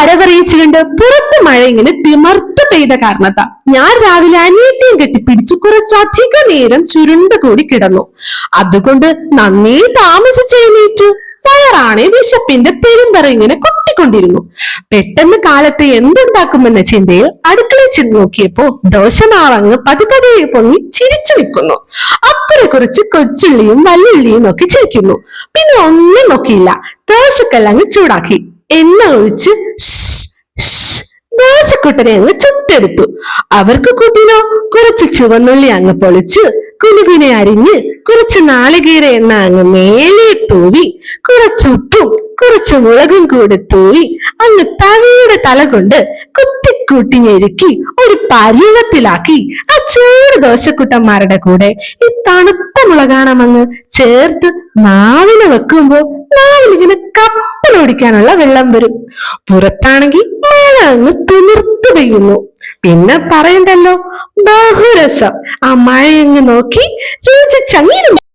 വരവറിയിച്ചുകൊണ്ട് പുറത്ത് മഴ ഇങ്ങനെ തിമർത്ത് പെയ്ത കാരണത്താ ഞാൻ രാവിലെ അനിയത്തെയും കെട്ടിപ്പിടിച്ച് കുറച്ചധിക നേരം ചുരുണ്ട് കൂടി കിടന്നു. അതുകൊണ്ട് നന്നേ താമസിച്ച് എഴുന്നേറ്റു വയറാണെ വിശപ്പിന്റെ പെരുമ്പറ ഇങ്ങനെ കൊട്ടിക്കൊണ്ടിരുന്നു. പെട്ടെന്ന് കാലത്ത് എന്തുണ്ടാക്കുമെന്ന ചിന്തയിൽ അടുക്കളയിൽ ചെന്ന് നോക്കിയപ്പോ ദോശമാവങ്ങ് പതിപതിയെ പൊങ്ങി ചിരിച്ചു നിൽക്കുന്നു. അപ്പുറെ കുറച്ച് കൊച്ചുള്ളിയും വല്ലുള്ളിയും നോക്കി ചിരിക്കുന്നു. പിന്നെ ഒന്നും നോക്കിയില്ല. ദോശക്കല്ലങ്ങ് ചൂടാക്കി. ഒഴിച്ച് ദോശക്കുട്ടനെ അങ്ങ് ചുട്ടെടുത്തു. അവർക്ക് കുട്ടിനോ കുറച്ച് ചുവന്നുള്ളി അങ്ങ് പൊളിച്ച് കുനുകുനെ അരിഞ്ഞ് കുറച്ച് നാളികേര എണ്ണ അങ്ങ് മേലെ തൂവി കുറച്ച് ഉപ്പും കുറച്ച് മുളകും കൂടെ തൂവി അങ്ങ് തവയുടെ തല കൊണ്ട് കുത്തിക്കൂട്ടി ഞെരുക്കി ഒരു പരുവത്തിലാക്കി ആ ചൂട് ദോശക്കുട്ടന്മാരുടെ കൂടെ ഈ തണുത്ത മുളകാണം അങ്ങ് ചേർത്ത് നാവിന് വെക്കുമ്പോ നാവിലിങ്ങനെ കപ്പലോടിക്കാനുള്ള വെള്ളം വരും. പുറത്താണെങ്കിൽ മഴ അങ്ങ് തുമിർത്തു പെയ്യുന്നു. പിന്നെ പറയണ്ടല്ലോ ബഹുരസം. ആ മഴയങ്ങ് നോക്കി രുചിച്ചങ്ങിരുന്നു